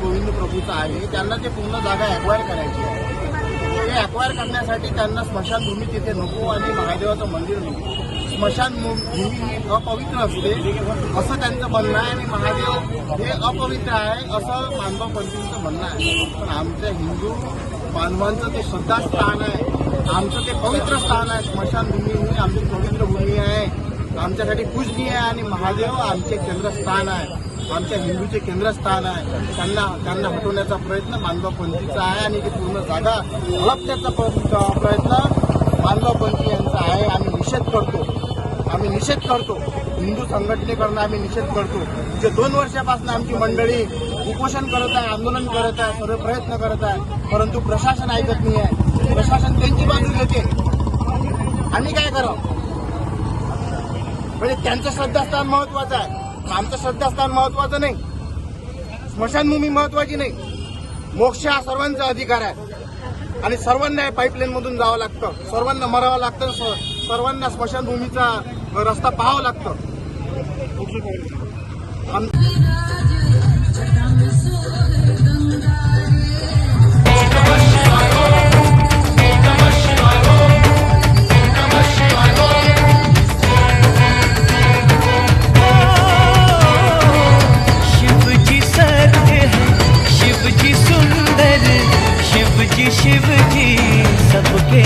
गोविंद प्रभूचं आहे. त्यांना ते पूर्ण जागा अक्वायर करायची आहे. ते अक्वायर करण्यासाठी त्यांना स्मशानभूमी तिथे नको आणि महादेवाचं मंदिर नको. स्मशानभूमी ही अपवित्र असते असं त्यांचं म्हणणं आहे आणि महादेव हे अपवित्र आहे असं मानव पंथींचं म्हणणं आहे. पण आमच्या हिंदू मानवांचं ते श्रद्धास्थान आहे. आमचं ते पवित्र स्थान आहे. स्मशानभूमी ही आमची पवित्र भूमी आहे. आमच्यासाठी पूजनीय आहे आणि महादेव आमचे केंद्रस्थान आहे. आमच्या हिंदूचे केंद्रस्थान आहे. त्यांना त्यांना हटवण्याचा प्रयत्न मानवपंथीचा आहे आणि ती पूर्ण जागा हलपण्याचा प- प्रयत्न मानवपंथी यांचा आहे. आम्ही निषेध करतो. आम्ही निषेध करतो. हिंदू संघटनेकडनं आम्ही निषेध करतो. जे दोन वर्षापासून आमची मंडळी उपोषण करत आहे आंदोलन करत आहे सर्व प्रयत्न करत आहे परंतु प्रशासन ऐकत नाही आहे. प्रशासन त्यांची बाजू घेते. आम्ही काय करावं? म्हणजे त्यांचं श्रद्धास्थान महत्वाचं आहे. आमचं श्रद्धास्थान महत्वाचं नाही. स्मशानभूमी महत्वाची नाही. मोक्ष हा सर्वांचा अधिकार आहे. आणि सर्वांना पाईपलाईन मधून जावं लागतं. सर्वांना मरावं लागतं. स- सर्वांना स्मशानभूमीचा रस्ता पाहावा लागतं. जी शिव जी सबके